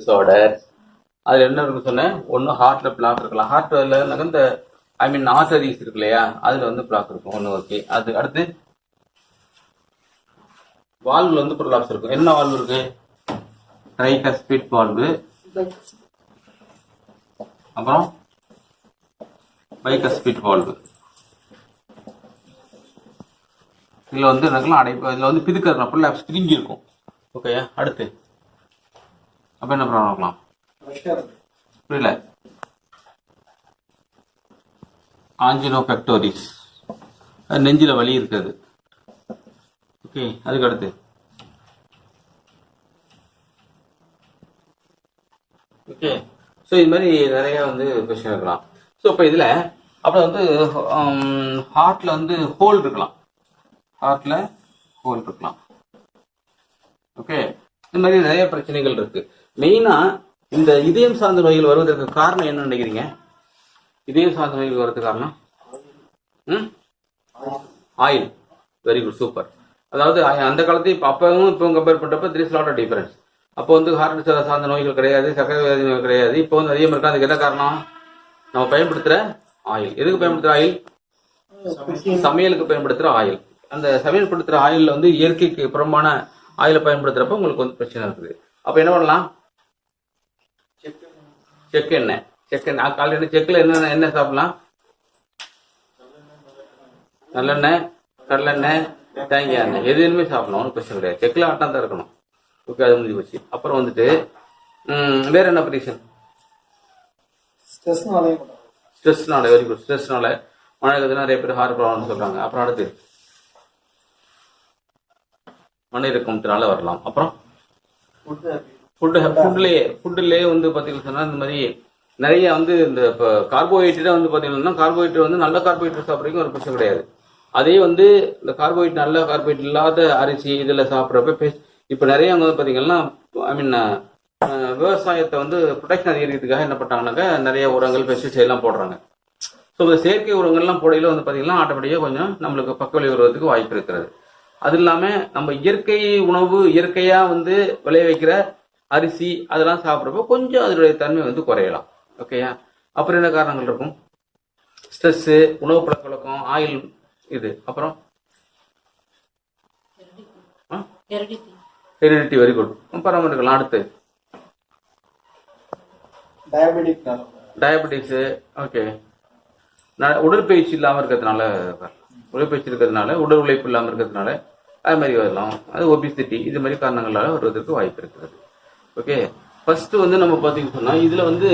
Disorder அதுல என்ன இருக்கு சொன்னேன்? ஒன்று ஹார்ட்ல பிளாக் இருக்கலாம். ஹார்ட்ல இந்த ஐ மீன் ஆசரிஸ் இருக்கு இல்லையா? அதுல வந்து பிளாக் இருக்கும். ஒன்று ஓகே அது அடுத்து வால்வில் வந்து ப்ரொலாப்ஸ் இருக்கும். என்ன வால்வு இருக்கு? ட்ரைகஸ்பிட் வால்வு அப்புறம் பைகஸ்பிட் வால்வு இதில் வந்து எனக்குலாம் அடைப்பு இதில் வந்து பிதுக்கிறது ப்ரொலாப்ஸ் பிதுங்கி இருக்கும். ஓகே அடுத்து. அப்ப என்ன ப்ராப்ளம் இருக்கலாம் புரியல. ஆஞ்சினோ பெக்டோரிஸ் அது நெஞ்சில வலி இருக்குது. ஓகே அதுக்கு அடுத்து. ஓகே ஸோ இது மாதிரி நிறைய வந்து கொஸ்டின் இருக்கலாம். ஸோ இப்போ இதில் அப்புறம் வந்து ஹார்ட்ல வந்து ஹோல் இருக்கலாம். ஹார்ட்ல ஹோல் இருக்கலாம். ஓகே இந்த மாதிரி நிறைய பிரச்சனைகள் இருக்கு. மெயினா இந்த இதயம் சார்ந்த நோய்கள் வருவதற்கு காரணம் என்ன நினைக்கிறீங்க? இதயம் சார்ந்த நோய்கள் வர்றதுக்கு காரணம்? ம்? ஆயில் வெரி குட் சூப்பர் அதாவது அந்த காலத்து இப்போ அப்பவும் இப்போ கம்பேர் பண்ணுறப்ப திஸ் லாட் ஆஃப் டிஃபரன்ஸ் அப்போ வந்து ஹார்ட் சார்ந்த நோய்கள் கிடையாது சர்க்கரை வியாதி நோய் கிடையாது. இப்போ வந்து அதிகமாக இருக்கா அதுக்கு என்ன காரணம்? நம்ம பயன்படுத்துற ஆயில் எதுக்கு பயன்படுத்துற ஆயில் சமையலுக்கு பயன்படுத்துற ஆயில் அந்த சமையல் படுத்துற ஆயிலில் வந்து இயற்கைக்கு புறம்பான ஆயிலை பயன்படுத்துறப்ப உங்களுக்கு வந்து பிரச்சனை இருக்குது. அப்ப என்ன பண்ணலாம்? செக் எண்ணெய் செக் எண்ணெய் ஆல்ரெடி செக்ல என்ன என்ன சாப்பிடலாம்? நல்லெண்ணெய் கடலெண்ணெய் தேங்காய் எண்ணெய். எது வேணுமே சாப்பிடலாம் ஒன்றும் பிரச்சனை கிடையாது. செக்ல ஆட்டம் தான் இருக்கணும். ஓகே அது முடிஞ்சு போச்சு. அப்புறம் வந்துட்டு வேற என்ன ரீசன் ஸ்ட்ரெஸ்னாலையும் பண்ணுறாங்க ஸ்ட்ரெஸ்னால வெரி குட் ஸ்ட்ரெஸ்னால மழை நிறைய பேர் ஹார்ட் ப்ராப்ளம் சொல்றாங்க. அப்புறம் அடுத்து மன இறக்கத்தினால வரலாம். அப்புறம்? ஃபுட்டு ஃபுட்லேயே ஃபுட்டுலேயே வந்து பார்த்தீங்கன்னா சொன்னால் இந்த மாதிரி நிறைய வந்து இந்த இப்போ கார்போஹைட்ரேட்டாக வந்து பார்த்தீங்கன்னா கார்போஹைட்ரேட் வந்து நல்ல கார்போஹைட்ரேட் சாப்பிட்றதுக்கு ஒரு பிரச்சனை கிடையாது. அதே வந்து இந்த கார்போஹைட் நல்ல கார்போஹைட் இல்லாத அரிசி இதில் சாப்பிட்றப்ப இப்போ நிறைய அங்கே வந்து பார்த்தீங்கன்னா ஐ மீன் விவசாயத்தை வந்து ப்ரொடெக்ஷன் அதிகரிக்கிறதுக்காக என்ன பண்ணாங்கன்னாக்கா நிறைய உரங்கள் பெஸ்டிசைட் எல்லாம் போடுறாங்க. ஸோ இந்த செயற்கை உரங்கள்லாம் போடையில் வந்து பார்த்தீங்கன்னா ஆட்டோமேட்டிக்காக கொஞ்சம் நம்மளுக்கு பக்க விளைவு வருவதற்கு வாய்ப்பு இருக்கிறது. அது இல்லாமல் நம்ம இயற்கை உணவு இயற்கையாக வந்து விளைய வைக்கிற அரிசி அதெல்லாம் சாப்பிட்றப்போ கொஞ்சம் அதனுடைய தன்மை வந்து குறையலாம். ஓகேயா அப்புறம் என்ன காரணங்கள் இருக்கும்? ஸ்ட்ரெஸ் உணவு பழக்க வழக்கம் ஆயில் இது. அப்புறம்? ஹெரிடிட்டி வெரி குட் பராமரிக்கலாம் அடுத்து. டயபெட்டிக்னால டயபெட்டிக்ஸு ஓகே உடற்பயிற்சி இல்லாமல் இருக்கிறதுனால. உடற்பயிற்சி இருக்கிறதுனால உடல் உழைப்பு இல்லாமல் இருக்கிறதுனால அது மாதிரி வரலாம். அது ஒபிசிட்டி இது மாதிரி காரணங்களால வருவதற்கு வாய்ப்பு இருக்கிறது. ஓகே ஃபர்ஸ்ட் வந்து நம்ம பார்த்தீங்கன்னு சொன்னா இதுல வந்து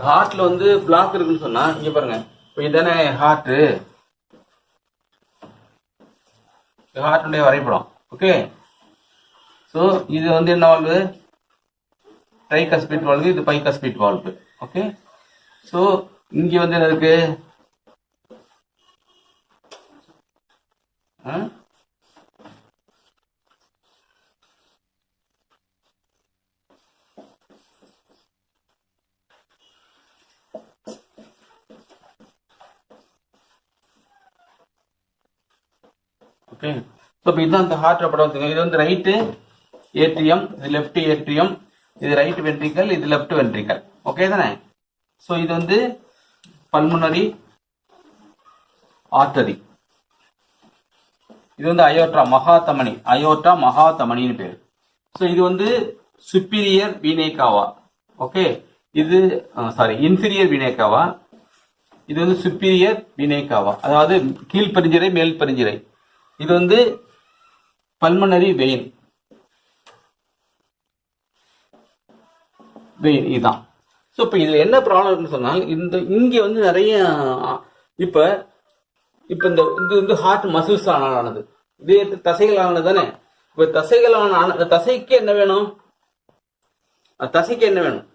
ஹார்ட்ல வந்து பிளாக் இருக்குன்னு சொன்னா இங்க பாருங்க. இப்போ இதானே ஹார்ட் ஹார்ட்டுடைய வரைபடம். ஓகே ஸோ இது வந்து என்ன வால்வு ட்ரை கஸ்பீட் வால்வு இது பைகஸ்பிட் வால்வு ஓகே ஸோ இங்க வந்து என்ன இருக்கு ஆ? ஓகே ஸோ இப்போ இதுதான் இந்த ஹார்ட் படம் வச்சுக்கோங்க இது வந்து ரைட்டு ஏடிஎம் இது லெஃப்ட் ஏடிஎம் இது ரைட் வென்ட்ரிக்கல் இது லெஃப்ட் வென்ட்ரிக்கல் ஓகே தானே? ஸோ இது வந்து பல்முனரி ஆர்டரி இது வந்து அயோட்டா மகாதமனி அயோட்டா மகாதமணின்னு பேர். ஸோ இது வந்து சுப்பீரியர் வீணேக்காவா ஓகே இது சாரி இன்ஃபீரியர் வீணேக்காவா இது வந்து சுப்பீரியர் வினேகாவா அதாவது கீழ்ப்பரிஞ்சிரை மேல் பரிஞ்சிரை இது வந்து பல்மனரி வெயின். வெயின் இதுதான் ஸோ இப்போ இதில் என்ன ப்ராப்ளம் இருக்குன்னு சொன்னால் இந்த இங்கே வந்து நிறைய இப்போ இப்போ இந்த இது வந்து ஹார்ட் மசில்ஸ் ஆனது இதே தசைகள் ஆனது தானே இப்போ தசைகளான ஆன தசைக்கு என்ன வேணும்? அந்த தசைக்கு என்ன வேணும்?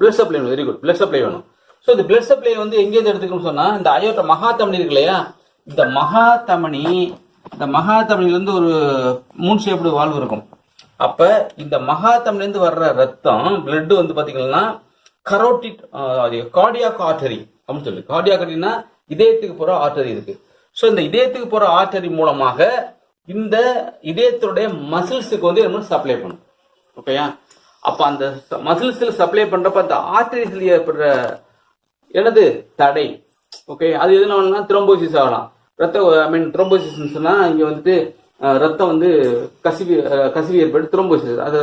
பிளட் சப்ளை வேணும். வெரி குட் பிளட் சப்ளை வேணும். ஸோ இந்த பிளட் சப்ளை வந்து எங்கேருந்து எடுத்துக்கணும்னு சொன்னால் இந்த அயோட்ட மகாத்தமணி இருக்கு இல்லையா? இந்த மகாதமனி இந்த மகாதமணிலேருந்து ஒரு மூணு ஷேப்டு வால்வு இருக்கும். அப்ப இந்த மகாதமனில வர்ற ரத்தம் பிளட் வந்து பாத்தீங்கன்னா கரோட்டிட் கார்டியாக் ஆர்டரி அப்படின்னு சொல்லி. கார்டியாக் ஆர்டரினா இதயத்துக்கு போற ஆர்டரி இருக்கு. ஸோ இந்த இதயத்துக்கு போற ஆர்டரி மூலமாக இந்த இதயத்துடைய மசில்ஸுக்கு வந்து நம்ம சப்ளை பண்ணும் ஓகேயா அப்ப அந்த மசில்ஸில் சப்ளை பண்றப்ப அந்த ஆர்டரிஸ்ல ஏற்படுற எனது தடை. ஓகே அது எதுனா எதுனாலனா த்ரோம்போசிஸ் ஆகலாம். ரத்த ஐ மீன் த்ரோம்போசிஸ் சொன்னால் இங்கே வந்துட்டு ரத்தம் வந்து கசிவு கசிவி கசிவு ஏற்பட்டு த்ரோம்போசிஸ் அது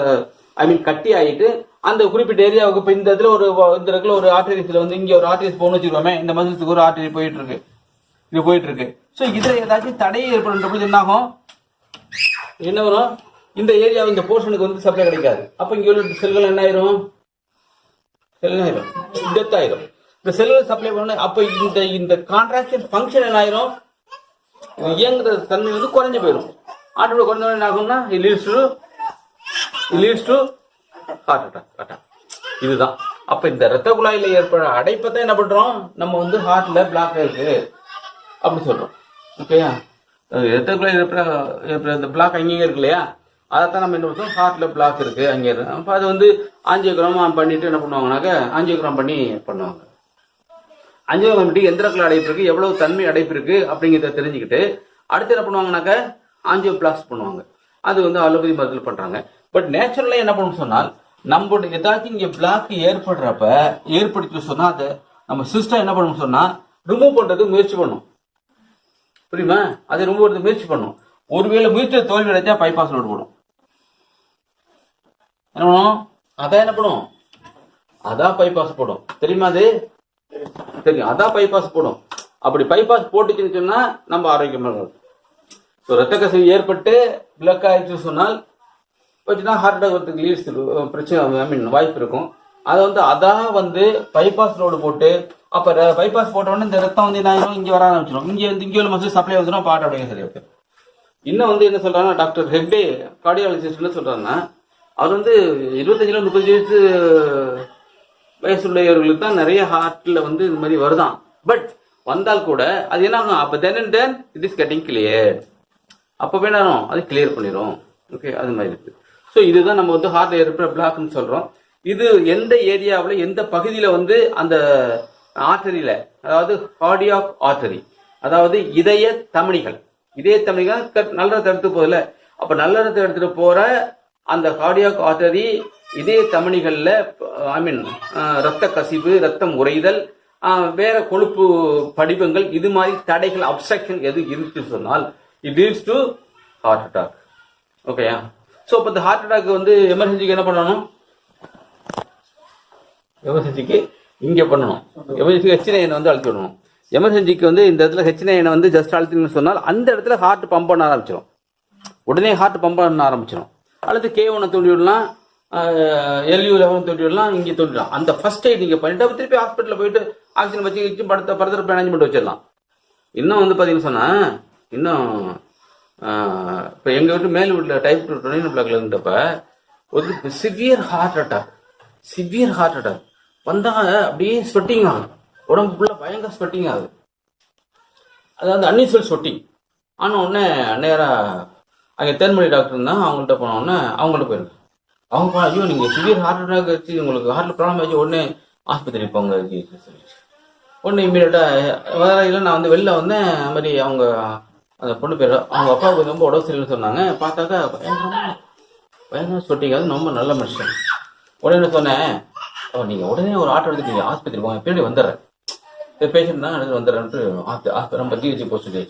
ஐ மீன் கட்டி ஆகிட்டு அந்த குறிப்பிட்ட ஏரியாவுக்கு இப்போ இந்த இடத்துல ஒரு இந்த இடத்துல ஒரு ஆர்டரிஸில் வந்து இங்கே ஒரு ஆர்டரிஸ் போகணும்னு வச்சுக்கோமே இந்த மசில்ஸுக்கு ஒரு ஆர்டரி போயிட்டு இருக்கு இது போயிட்டு இருக்கு ஸோ இதில் ஏதாச்சும் தடை ஏற்படுன்ற பொழுது என்ன ஆகும் என்ன வரும்? இந்த ஏரியா இந்த போர்ஷனுக்கு வந்து சப்ளை கிடைக்காது. அப்போ இங்கே உள்ள செல்கள் என்ன ஆயிரும்? செல் ஆயிரும். டெத் ஆயிரும். இந்த செல்கள் சப்ளை பண்ணணும் அப்ப இந்த இந்த கான்ட்ராக்ஷன் ஃபங்க்ஷன் என்ன ஆயிரும் இயங்குற தன்மை வந்து குறைஞ்சு போயிடும் ஆட்டோட குறைஞ்ச என்ன ஆகும்னா it to to to heart attack heart இதுதான். அப்ப இந்த ரத்த குழாயில ஏற்படுற அடைப்பை தான் என்ன பண்றோம்? நம்ம வந்து ஹார்ட்ல பிளாக் இருக்கு அப்படி சொல்றோம். ஓகேயா ரத்த குழாயில் ஏற்பட ஏற்பட இந்த பிளாக் அங்கேயும் இருக்கு இல்லையா? அதைத்தான் நம்ம என்ன பண்ணுறோம் ஹார்ட்ல பிளாக் இருக்கு அங்கே இருக்கு அப்போ அது வந்து ஆஞ்சியோகிராம் பண்ணிட்டு என்ன பண்ணுவாங்கனாக்க ஆஞ்சியோகிராம் பண்ணி பண்ணுவாங்க. அஞ்சாவது கமிட்டி எந்த அடைப்பு இருக்கு எவ்வளவு தன்மை அடைப்பு இருக்கு அப்படிங்கிறத தெரிஞ்சுக்கிட்டு அடுத்து என்ன பண்ணுவாங்கனாக்க ஆஞ்சியோ பிளாக்ஸ் பண்ணுவாங்க. அது வந்து அலோபதி மருத்துவ பண்றாங்க. பட் நேச்சுரலா என்ன பண்ணணும் சொன்னால் நம்மளுடைய ஏதாச்சும் இங்க பிளாக் ஏற்படுறப்ப ஏற்படுத்தி சொன்னா அதை நம்ம சிஸ்டம் என்ன பண்ணணும் சொன்னா ரிமூவ் பண்றதுக்கு முயற்சி பண்ணும். புரியுமா? அதை ரிமூவ் பண்றதுக்கு முயற்சி பண்ணும். ஒருவேளை முயற்சியை தோல்வி அடைஞ்சா பைபாஸ் நோட் போடும். என்ன பண்ணும்? அதான் என்ன பண்ணும்? அதான் பைபாஸ் போடும். தெரியுமா அது? தெரியும். அதான் பைபாஸ் போடும். அப்படி பைபாஸ் போட்டுச்சுன்னு சொன்னா நம்ம ஆரோக்கியமா இருக்கும் ஸோ ரத்த கசிவு ஏற்பட்டு பிளக் ஆயிடுச்சு சொன்னால் வச்சுன்னா ஹார்ட் அட்டாக் வரதுக்கு லீட்ஸ் பிரச்சனை ஐ மீன் வாய்ப்பு இருக்கும். அதை வந்து அதான் வந்து பைபாஸ் ரோடு போட்டு அப்போ பைபாஸ் போட்டோடனே இந்த ரத்தம் வந்து என்ன ஆயிரும்? வர ஆரம்பிச்சிடும் இங்கே வந்து இங்கே உள்ள மசில் சப்ளை வந்துடும் அப்ப ஹார்ட் அட்டாக் சரியா போயிடும் இன்னும் வந்து என்ன சொல்றாங்கன்னா டாக்டர் ஹெக்டே கார்டியாலஜிஸ்ட் என்ன சொல்றாங்கன்னா அவர் வந்து இருபத்தஞ்சுல முப்பது வயசு வயசுடையவர்களுக்கு தான் நிறைய ஹார்ட்ல வந்து இந்த மாதிரி வருதான். பட் வந்தால் கூட அது என்ன ஆகும் அப்ப then and then it is getting clear அப்போ வேணாலும் அது கிளியர் பண்ணிடும் ஓகே அது மாதிரி இருக்கு. ஸோ இதுதான் நம்ம வந்து ஹார்ட்ல இருக்கிற பிளாக்னு சொல்றோம். இது எந்த ஏரியாவில் எந்த பகுதியில் வந்து அந்த ஆர்டரியில அதாவது கார்டியாக் ஆர்டரி அதாவது இதய தமணிகள். இதய தமணிகள் க- நல்ல ரத்தம் எடுத்து போதில்ல அப்ப நல்ல ரத்தம் எடுத்துட்டு போற அந்த கார்டியாக் ஆர்டரி இதே தமிழிகளில் ஐ மீன் ரத்த கசிவு ரத்தம் உறைதல் வேற கொழுப்பு படிவங்கள் இது மாதிரி தடைகள் அப்சக்ஷன் எது இருக்கு சொன்னால் it leads to heart attack ஓகேயா ஸோ இப்போ இந்த ஹார்ட் அட்டாக் வந்து எமர்ஜென்சிக்கு என்ன பண்ணணும்? எமர்ஜென்சிக்கு இங்கே பண்ணணும். எமர்ஜென்சிக்கு ஹெச் வந்து அழுத்தி விடணும். எமர்ஜென்சிக்கு வந்து இந்த இடத்துல ஹெச் வந்து ஜஸ்ட் அழுத்தின்னு சொன்னால் அந்த இடத்துல ஹார்ட் பம்ப் பண்ண ஆரம்பிச்சிடும் உடனே ஹார்ட் பம்ப் பண்ண ஆரம்பிச்சிடும் அடுத்து கே ஒன்று தூண்டி விடலாம். எல்யூ லெவன் தொட்டிடலாம் இங்கே தொட்டிடலாம். அந்த ஃபர்ஸ்ட் எய்ட் நீங்கள் பண்ணிட்டு திருப்பி ஹாஸ்பிட்டலில் போயிட்டு ஆக்சிஜன் வச்சு வச்சு படுத்த படுத்துற மேனேஜ்மெண்ட் வச்சிடலாம். இன்னும் வந்து பார்த்தீங்கன்னு சொன்னால் இன்னும் இப்போ எங்கள் வீட்டு மேல் வீட்டில் டைப் டூ டுவெண்ட்டி பிளாக்ல இருந்தப்ப ஒரு severe heart attack severe heart attack வந்தா அப்படியே ஸ்வெட்டிங் ஆகும். உடம்பு ஃபுல்லாக பயங்கர ஸ்வெட்டிங் ஆகுது. அதாவது அன்யூஸ்வல் ஸ்வெட்டிங் ஆன உடனே நேராக அங்கே தேன்மொழி டாக்டர் இருந்தால் அவங்கள்ட்ட போன உடனே அவங்கள்ட்ட போயிருக்கு அவங்க ஐயோ நீங்கள் சிவியர் ஹார்ட் அட்டாக் வச்சு உங்களுக்கு ஹார்ட்ல ப்ராப்ளம் ஆச்சு உடனே ஆஸ்பத்திரி போங்க உடனே இம்மீடியட்டாக வேற இல்லை நான் வந்து வெளில வந்தேன் அது மாதிரி அவங்க அந்த பொண்ணு பேர் அவங்க அப்பாவுக்கு ரொம்ப உடம்பு சரியில்லைன்னு சொன்னாங்க. பார்த்தாக்கா பயங்கரமா பயங்கர சொட்டிங்க அது ரொம்ப நல்ல மனுஷன். உடனே சொன்னேன் நீங்கள் நீங்க உடனே ஒரு ஆட்டோ எடுத்துட்டு ஆஸ்பத்திரி போங்க பின்னாடி வந்துடுறேன். பேஷண்ட் தான் எடுத்து வந்துடுறேன்ட்டு ஆஸ்ப- ஆஸ்ப- நம்ம ஜிஹெச் போக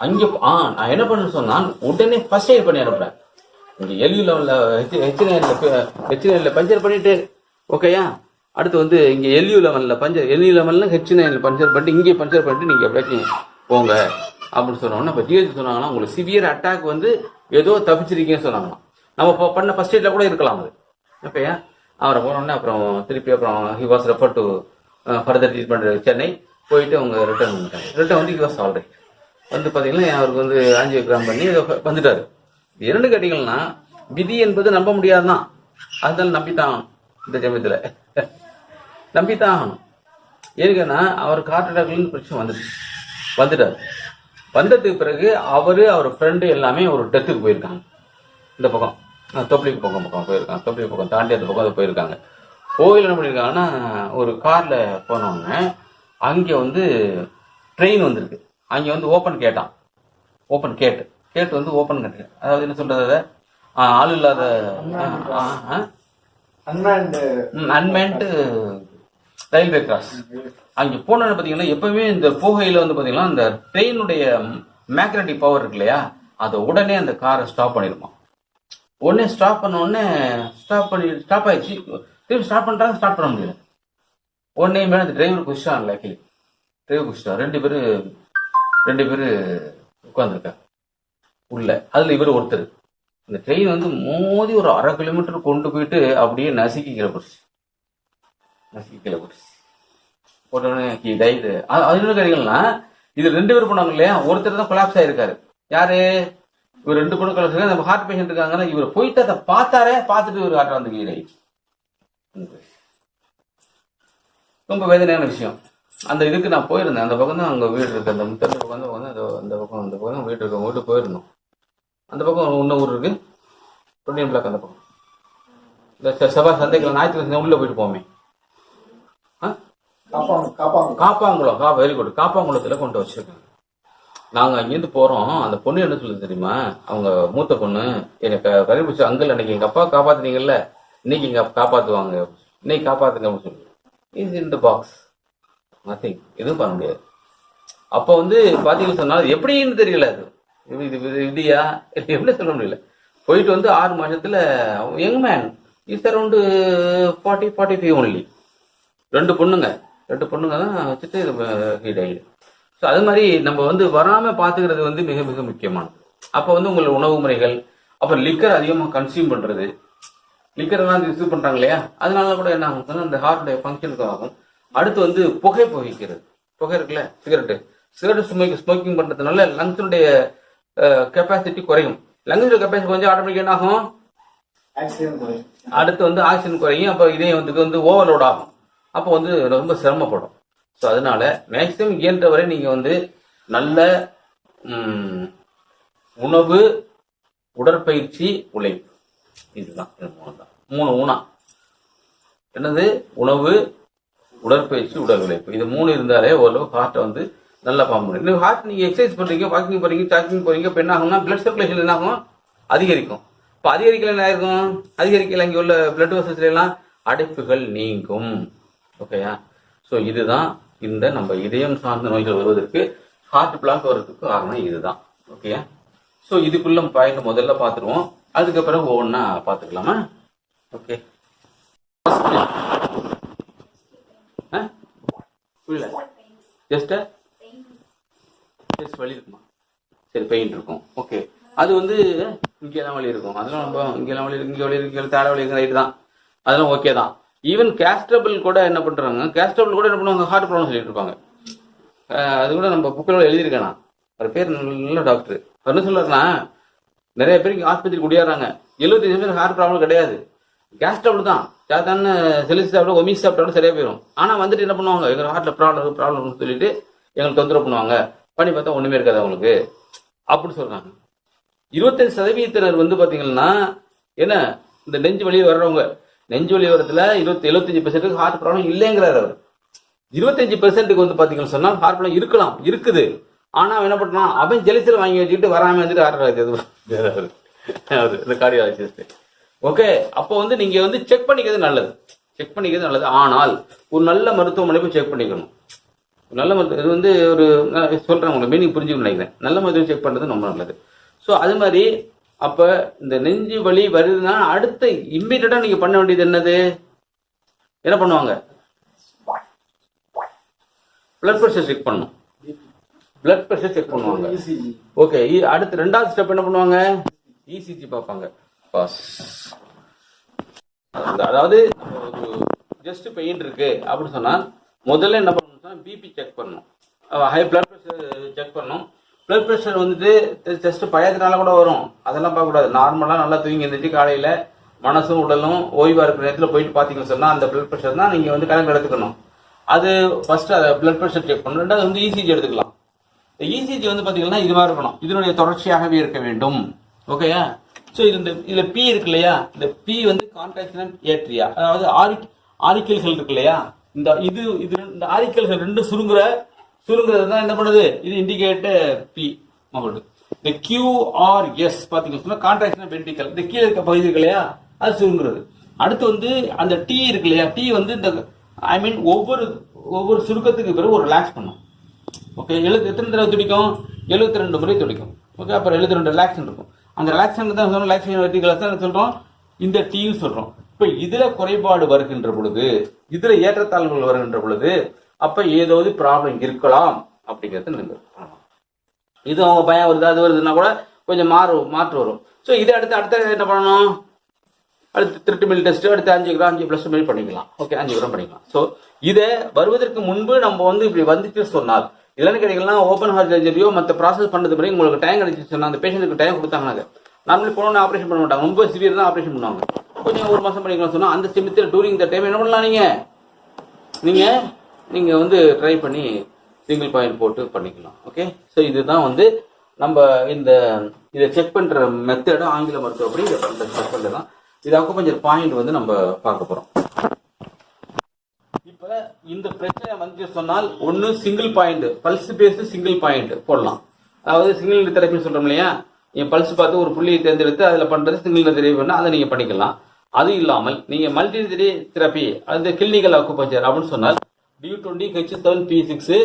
அங்கே ஆ நான் என்ன பண்ண சொன்னால் உடனே ஃபர்ஸ்ட் எய்ட் பண்ணி அனுப்புறேன். இங்க எல்யூ லெவலில் ஹெச்என்எல்ல ஹெச்என்எல்ல பஞ்சர் பண்ணிட்டு ஓகேயா அடுத்து வந்து இங்கே எல்யூ லெவலில் பஞ்சர் எல்யூ லெவலில் ஹெச்என்எல்ல பஞ்சர் பண்ணிட்டு இங்கே பஞ்சர் பண்ணிட்டு நீங்கள் எப்படியாச்சும் போங்க. அப்படின்னு சொன்னோம்னா இப்போ ஜிஹெச் சொன்னாங்கன்னா உங்களுக்கு சிவியர் அட்டாக் வந்து ஏதோ தப்பிச்சிருக்கீங்கன்னு சொன்னாங்களாம். நம்ம பண்ண ஃபர்ஸ்ட் எய்டில் கூட இருக்கலாம் அது. ஓகேயா அவரை போனோடனே அப்புறம் திருப்பி அப்புறம் he was refer to further treatment Chennai போயிட்டு அவங்க ரிட்டர்ன் வந்துட்டாங்க. ரிட்டர்ன் வந்து ஹி வாஸ் ஆல்ரெடி வந்து பார்த்தீங்கன்னா அவருக்கு வந்து ஆஞ்சியோகிராம் பண்ணி வந்துட்டார். இரண்டு கேட்டீங்கன்னா விதி என்பது நம்ப முடியாதுதான். அதனால நம்பித்தான் ஆகணும் இந்த சமயத்துல. நம்பித்தான் ஆகணும் ஏன்னா அவர் ஹார்ட் அட்டாக்லன்னு பிரச்சனை வந்துடுச்சு. வந்துட்டார். வந்ததுக்கு பிறகு அவர் அவர் ஃப்ரெண்டு எல்லாமே ஒரு டெத்துக்கு போயிருக்காங்க. இந்த பக்கம். அஹ் பக்கம் பக்கம் போயிருக்காங்க. தொப்பளிக்கு பக்கம் தாண்டி அந்த பக்கம் போயிருக்காங்க. கோவில் என்ன பண்ணியிருக்காங்கன்னா ஒரு காரில் போனோடனே அங்கே வந்து ட்ரெயின் வந்திருக்கு. அங்கே வந்து ஓப்பன் கேட்டான். ஓப்பன் கேட்டு கேட்டு வந்து ஓப்பன் கேட்டு. அதாவது என்ன சொல்றது? ஆள் இல்லாத அன்மேன்டு ரயில்வே கிராஸ் அங்க போனோன்னு பாத்தீங்கன்னா எப்பவுமே இந்த போகையில வந்து பாத்தீங்கன்னா அந்த ட்ரெயினுடைய மேக்னட்டிக் பவர் இருக்கு இல்லையா? அதை உடனே அந்த காரை ஸ்டாப் பண்ணிருமா உடனே ஸ்டாப் பண்ண உடனே ஸ்டாப் பண்ணி ஸ்டாப் ஆயிடுச்சு. திரும்பி ஸ்டார்ட் பண்றாங்க ஸ்டார்ட் பண்ண முடியல. உடனே மேல அந்த டிரைவர் குஷிட்டான் லக்கிலி டிரைவர் குஷிட்டான் ரெண்டு பேரு ரெண்டு பேரு உட்காந்துருக்காங்க உள்ள. அதுல இவர் ஒருத்தர். இந்த ட்ரெயின் வந்து மோதி ஒரு அரை கிலோமீட்டர் கொண்டு போயிட்டு அப்படியே நசுக்கி கீழே போடுச்சு நசுக்கி கீழே போடுச்சு உடனே டைது அது அது என்ன கேட்டீங்கன்னா இது ரெண்டு பேர் போனாங்க இல்லையா? ஒருத்தர் தான் கொலாப்ஸ் ஆயிருக்காரு. யாரு? இவர் ரெண்டு பொண்ணு கொலாப்ஸ் நம்ம ஹார்ட் பேஷண்ட் இருக்காங்கன்னா இவர் போயிட்டு அதை பார்த்தாரே பார்த்துட்டு ஒரு ஹார்ட் வந்து கீழே. ரொம்ப வேதனையான விஷயம். அந்த இதுக்கு நான் போயிருந்தேன். அந்த பக்கம் தான் அங்கே வீடு இருக்கு. அந்த முத்தந்த பக்கம் வந்து அந்த பக்கம் அந்த பக்கம் வீடு இருக்கு. அவங்க போயிருந்தோம். அந்த பக்கம் இன்னும் ஊர் இருக்கு. பொன்னியன் பிளாக் அந்த பக்கம். இந்த செவ்வாய் சந்தைக்கு ஞாயிற்றுக்கிழமை உள்ள போயிட்டு போமே காப்பாங்குளம் கா வெரி குட் காப்பாங்குளத்துல கொண்டு வச்சிருக்காங்க. நாங்க அங்கேருந்து போறோம். அந்த பொண்ணு என்ன சொல்லுது தெரியுமா? அவங்க மூத்த பொண்ணு எனக்கு கண்டுபிடிச்ச அங்கிள் அன்னைக்கு எங்க அப்பா காப்பாத்துனீங்கல்ல இன்னைக்கு எங்க அப்பா காப்பாத்துவாங்க. இன்னைக்கு காப்பாத்துங்க அப்படின்னு சொல்லி is in the box nothing எதுவும் பண்ண முடியாது. அப்ப வந்து பாத்தீங்கன்னு சொன்னா அது எப்படின்னு தெரியல அது. இது இது எப்படி சொல்ல முடியல. போயிட்டு வந்து ஆறு மாசத்துல young man is around forty forty five only ரெண்டு பொண்ணுங்க. ரெண்டு பொண்ணுங்க தான் வச்சுட்டு ஹீட் ஆகிடும் ஸோ அது மாதிரி நம்ம வந்து வராமல் பார்த்துக்கிறது வந்து மிக மிக முக்கியமானது. அப்போ வந்து உங்களோட உணவு முறைகள் அப்புறம் லிக்கர் அதிகமாக கன்சியூம் பண்ணுறது லிக்கர் எல்லாம் பண்ணுறாங்க இல்லையா? அதனால கூட என்ன ஆகும்? அந்த இந்த ஹார்ட்டுடைய ஃபங்க்ஷனுக்கு ஆகும். அடுத்து வந்து புகை புகைக்கிறது. புகை இருக்குல்ல சிகரெட்டு சிகரெட் ஸ்மோக் ஸ்மோக்கிங் பண்ணுறதுனால லங்ஸுடைய கெப்பாசிட்டி குறையும். லங்ஸோட கெப்பாசிட்டி கொஞ்சம் ஆட்டோமேட்டிக் என்ன ஆகும் அடுத்து வந்து ஆக்சிஜன் குறையும் அப்போ இதயம் வந்து வந்து ஓவர்லோட் ஆகும். அப்போ வந்து ரொம்ப சிரமப்படும். ஸோ அதனால மேக்சிமம் இயன்ற வரை நீங்க வந்து நல்ல உணவு உடற்பயிற்சி உழைப்பு. இதுதான் இது மூணு தான். மூணு ஊனா. என்னது? உணவு உடற்பயிற்சி உடல் உழைப்பு. இது மூணு இருந்தாலே ஓரளவு ஹார்ட்டை வந்து நல்லா பாம்பு பண்ணும் இன்னும் ஹார்ட் நீங்கள் எக்ஸசைஸ் பண்ணுறீங்க வாக்கிங் போகிறீங்க ஜாக்கிங் போகிறீங்க இப்போ என்ன ஆகும்னா பிளட் சர்க்குலேஷன் என்ன ஆகும்? அதிகரிக்கும். இப்போ அதிகரிக்கல என்ன ஆயிருக்கும்? அதிகரிக்கல இங்கே உள்ள பிளட் வசதியில எல்லாம் அடைப்புகள் நீங்கும். ஓகேயா ஸோ இதுதான் இந்த நம்ம இதயம் சார்ந்த நோய்கள் வருவதற்கு ஹார்ட் பிளாக் வர்றதுக்கு காரணம் இதுதான். ஓகேயா ஸோ இதுக்குள்ள பாயிண்ட் முதல்ல பார்த்துருவோம். அதுக்கப்புறம் ஒவ்வொன்றா பார்த்துக்கலாமா? ஓகே புரியல? ஜஸ்ட் ஜஸ்ட் வலி இருக்குமா சரி பெயின் இருக்கும். ஓகே அது வந்து இங்கெல்லாம் வலி இருக்கும் அதெல்லாம் நம்ம இங்கெல்லாம் வலி இருக்கு இங்கே வலி இருக்கு இங்கே தாழ வலி இருக்கு ரைட்டு தான். அதெல்லாம் ஓகே தான். ஈவன் கேஸ்டபிள் கூட என்ன பண்ணுறாங்க கேஸ்டபிள் கூட என்ன பண்ணுவாங்க ஹார்ட் ப்ராப்ளம் சொல்லிட்டு இருப்பாங்க. அது கூட நம்ம புக்கில் எழுதியிருக்கேன் நான். அவர் பேர் நல்ல டாக்டர் அவர் என்ன சொல்றாருன்னா நிறைய பேருக்கு ஆஸ்பத்திரி குடியாடுறாங்க எழுபத்தஞ்சு பேர் ஹார்ட் ப்ராப்ளம் கிடையாது. கேஸ்டபிள் தான். சாத்தான செலிஸ் சாப்பிட்டா ஒமிஸ் சாப்பிட்டாலும் சரியா போயிடும் ஆனால் வந்துட்டு என்ன பண்ணுவாங்க எங்கள் ஹார்ட்டில் ப்ராப்ளம் ப்ராப்ளம்னு சொல்லிட்டு எங்களுக்கு தொந்தரவு பண்ணுவாங்க. பண்ணி பார்த்தா ஒண்ணுமே இருக்காது அவங்களுக்கு அப்படின்னு சொல்றாங்க. இருபத்தஞ்சு சதவீதத்தினர் வந்து பாத்தீங்கன்னா என்ன இந்த நெஞ்சு வலி வர்றவங்க நெஞ்சு வலி வரதுல இருபத்தி எழுபத்தஞ்சு பெர்சென்ட்டுக்கு ஹார்ட் ப்ராப்ளம் இல்லைங்கிறார் அவர். இருபத்தஞ்சு பெர்சென்ட்டுக்கு வந்து பாத்தீங்கன்னு சொன்னா ஹார்ட் ப்ராப்ளம் இருக்கலாம் இருக்குது. ஆனா என்ன பண்றான்? அவன் ஜெலிசல் வாங்கி வச்சுக்கிட்டு வராம வந்துட்டு ஹார்ட் இந்த கார்டியாலஜிஸ்ட் ஓகே அப்போ வந்து நீங்க வந்து செக் பண்ணிக்கிறது நல்லது. செக் பண்ணிக்கிறது நல்லது. ஆனால் ஒரு நல்ல மருத்துவமனை போய் செக் பண்ணிக்கணும். நல்ல மருத்துவம் இது வந்து ஒரு சொல்கிறேன் சொல்றேன் உங்களுக்கு மீனிங் புரிஞ்சுக்கணும் நினைக்கிறேன். நல்ல மருத்துவம் செக் பண்ணுறது ரொம்ப நல்லது. ஸோ அது மாதிரி அப்ப இந்த நெஞ்சு வலி வருதுன்னா அடுத்த இம்மீடியட்டாக நீங்க பண்ண வேண்டியது என்னது? என்ன பண்ணுவாங்க? பிளட் ப்ரெஷர் செக் பண்ணணும். பிளட் ப்ரெஷர் செக் பண்ணுவாங்க. ஓகே அடுத்து ரெண்டாவது ஸ்டெப் என்ன பண்ணுவாங்க? இசிஜி பார்ப்பாங்க. பாஸ் அதாவது ஜஸ்ட் பெயின் இருக்கு அப்படின்னு சொன்னா முதல்ல என்ன தான் பிபி செக் பண்ணணும் ஹை பிளட் ப்ரெஷர் செக் பண்ணணும் பிளட் ப்ரெஷர் வந்துட்டு டெஸ்ட் பயத்தினால கூட வரும். அதெல்லாம் பார்க்கக்கூடாது. நார்மலாக நல்லா தூங்கி இருந்துச்சு காலையில் மனசும் உடலும் ஓய்வாக இருக்கிற நேரத்தில் போயிட்டு பார்த்தீங்கன்னு சொன்னால் அந்த பிளட் ப்ரெஷர் தான் நீங்கள் வந்து கணக்கு எடுத்துக்கணும். அது ஃபர்ஸ்ட் அதை பிளட் ப்ரெஷர் செக் பண்ணணும். ரெண்டாவது வந்து இசிஜி எடுத்துக்கலாம். இந்த இசிஜி வந்து பார்த்தீங்கன்னா இது மாதிரி இருக்கணும். இதனுடைய தொடர்ச்சியாகவே இருக்க வேண்டும். ஓகேயா ஸோ இது இந்த இதில் பி இருக்கு இல்லையா? இந்த பி வந்து கான்ட்ராக்ஷன் ஏட்ரியா அதாவது ஆரிக் ஆரிக்கல்கள் இருக்கு இல்லையா? இந்த இது இது இந்த ஆரிக்கல்கள் ரெண்டு சுருங்குற சுருங்குறது தான் என்ன பண்ணுது? இது இண்டிகேட்டு பி உங்களுக்கு இந்த கியூஆர்எஸ் பாத்தீங்கன்னா சொன்னா கான்ட்ராக்ஷன் வெண்டிக்கல் இந்த கீழே இருக்க பகுதி இருக்கு இல்லையா? அது சுருங்குறது. அடுத்து வந்து அந்த டீ இருக்கு இல்லையா? டீ வந்து இந்த ஐ மீன் ஒவ்வொரு ஒவ்வொரு சுருக்கத்துக்கு பிறகு ஒரு ரிலாக்ஸ் பண்ணும். ஓகே எழுத்து எத்தனை தடவை துடிக்கும்? எழுபத்தி ரெண்டு முறை துடிக்கும். ஓகே அப்புறம் எழுபத்தி ரெண்டு ரிலாக்ஷன் இருக்கும். அந்த ரிலாக்ஷன் தான் சொன்னோம் ரிலாக்ஷன் வெர்டிகல் தான் சொல்கிறோம் இந்த டீயும் சொல்றோம். இப்ப இதுல குறைபாடு வருகின்ற பொழுது இதுல ஏற்றத்தாழ்வுகள் வருகின்ற பொழுது அப்ப ஏதாவது ப்ராப்ளம் இருக்கலாம் அப்படிங்கறது நீங்க. இது அவங்க பயம் வருது அது வருதுன்னா கூட கொஞ்சம் மாறு மாற்று வரும். ஸோ இதை அடுத்து அடுத்த என்ன பண்ணணும்? அடுத்து திருட்டு மில் டெஸ்ட் அடுத்து அஞ்சு கிராம் அஞ்சு பிளஸ் மாதிரி பண்ணிக்கலாம். ஓகே அஞ்சு கிராம் பண்ணிக்கலாம். ஸோ இதை வருவதற்கு முன்பு நம்ம வந்து இப்படி வந்துட்டு சொன்னால் இல்லைன்னு கேட்டீங்கன்னா ஓப்பன் ஹார்ட் சர்ஜரியோ மற்ற ப்ராசஸ் பண்ணது பிறகு உங்களுக்கு டைம் கிடைச்சு சொன்னா அந்த பேஷண்ட்டுக்கு டைம் கொடுத்தாங்கனாக்க நார்மலி போனோன்னு ஆப்ரேஷன் பண்ண மாட்டாங்க. ரொம்ப சிவியர் தான் ஆப்ரேஷன் பண்ணுவாங்க. கொஞ்சம் ஒரு மாசம் பண்ணிக்கலாம் சொன்னா அந்த சிமித்தில் டூரிங் த டைம் என்ன பண்ணலாம் நீங்க? நீங்க நீங்க வந்து ட்ரை பண்ணி சிங்கிள் பாயிண்ட் போட்டு பண்ணிக்கலாம். ஓகே ஸோ இதுதான் வந்து நம்ம இந்த இதை செக் பண்ற மெத்தடு ஆங்கில மருத்துவப்படி இதை பண்ற செக் பண்ணலாம் இது அக்குபஞ்சர் பாயிண்ட் வந்து நம்ம பார்க்க போறோம். இப்ப இந்த பிரச்சனை வந்து சொன்னால் ஒன்னு single point pulse based single point போடலாம். அதாவது சிங்கிள் தெரப்பி சொல்றோம் இல்லையா? என் பல்ஸ் பார்த்து ஒரு புள்ளியை தேர்ந்தெடுத்து அதில் பண்ணுறது சிங்கிள் தெரப்பி வேணால் அதை நீங்கள் பண்ணிக்கலாம். அது இல்லாமல் நீங்கள் மல்டி தெரப்பி அது கிளினிக்கல் அக்குபஞ்சர் அப்படின்னு சொன்னால் Du twenty H seven P six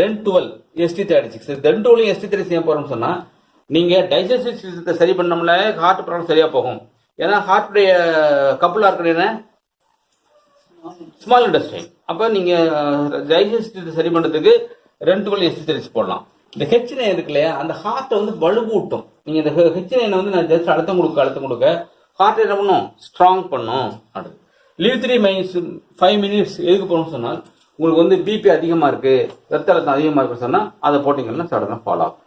Ren twelve ST thirty six ரெண்டு டுவெல் எஸ்டி தேர்ட்டி செய்ய போகிறோம்னு சொன்னால் நீங்கள் டைஜஸ்டிவ் சிஸ்டத்தை சரி பண்ணோம்ல ஹார்ட் ப்ராப்ளம் சரியாக போகும். ஏன்னா ஹார்ட்டுடைய கப்பலாக இருக்கிற என்ன? ஸ்மால் இண்டஸ்ட்ரி அப்போ நீங்கள் டைஜஸ்டிவ் சரி பண்ணுறதுக்கு ரெண்டு வழி எக்ஸசைஸ் போடலாம். இந்த ஹெச்னை நைன் இருக்கு இல்லையா? அந்த ஹார்ட்டை வந்து வலுவூட்டும். நீங்க இந்த ஹெச்னை வந்து நான் ஜஸ்ட் அழுத்தம் கொடுக்க அழுத்தம் கொடுக்க ஹார்ட் என்ன பண்ணும்? ஸ்ட்ராங் பண்ணும். அடுத்து leave three minutes five minutes எதுக்கு போகணும்னு சொன்னால் உங்களுக்கு வந்து பிபி அதிகமாக இருக்கு ரத்த அழுத்தம் அதிகமாக இருக்குன்னு சொன்னால் அதை போட்டிங்கன்னா சடனாக ஃபாலோ ஆகும்.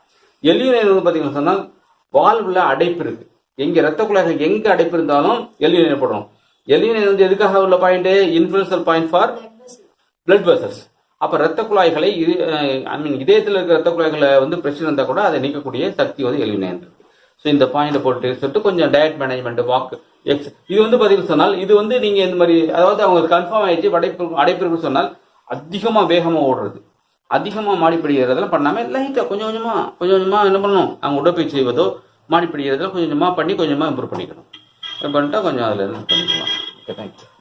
எல்யூ வந்து பார்த்தீங்கன்னா சொன்னால் வால்வில் அடைப்பு இருக்கு. எங்கே ரத்த குழாய்கள் எங்கே அடைப்பு இருந்தாலும் எல்யூ நைன் போடணும். எல்யூ வந்து எதுக்காக உள்ள பாயிண்ட் இன்ஃபுளுசல் பாயிண்ட் ஃபார் பிளட் வெசல்ஸ் அப்போ ரத்த குழாய்களை இது ஐ மீன் இதயத்தில் இருக்கிற ரத்த குழாய்களை வந்து பிரச்சனை இருந்தால் கூட அதை நீக்கக்கூடிய சக்தி வந்து எலிமினேட் ஸோ இந்த பாயிண்ட் போட்டு சொல்லிட்டு கொஞ்சம் டயட் மேனேஜ்மெண்ட் வாக் எக்ஸ் இது வந்து பார்த்தீங்கன்னு சொன்னால் இது வந்து நீங்கள் இந்த மாதிரி அதாவது அவங்க கன்ஃபார்ம் ஆயிடுச்சு அடைப்பு அடைப்பிற்கு சொன்னால் அதிகமாக வேகமாக ஓடுறது. அதிகமாக மாடிப்படி ஏறதெல்லாம் பண்ணாமல் லைட்டாக கொஞ்சம் கொஞ்சமாக கொஞ்சம் கொஞ்சமாக என்ன பண்ணணும்? அவங்க உடற்பயிற்சி செய்வதோ மாடிப்படி ஏறதெல்லாம் கொஞ்சம் கொஞ்சமாக பண்ணி கொஞ்சமாக இம்ப்ரூவ் பண்ணிக்கணும். பண்ணிட்டா கொஞ்சம் அதில் இருந்து பண்ணிக்கலாம். Okay thank you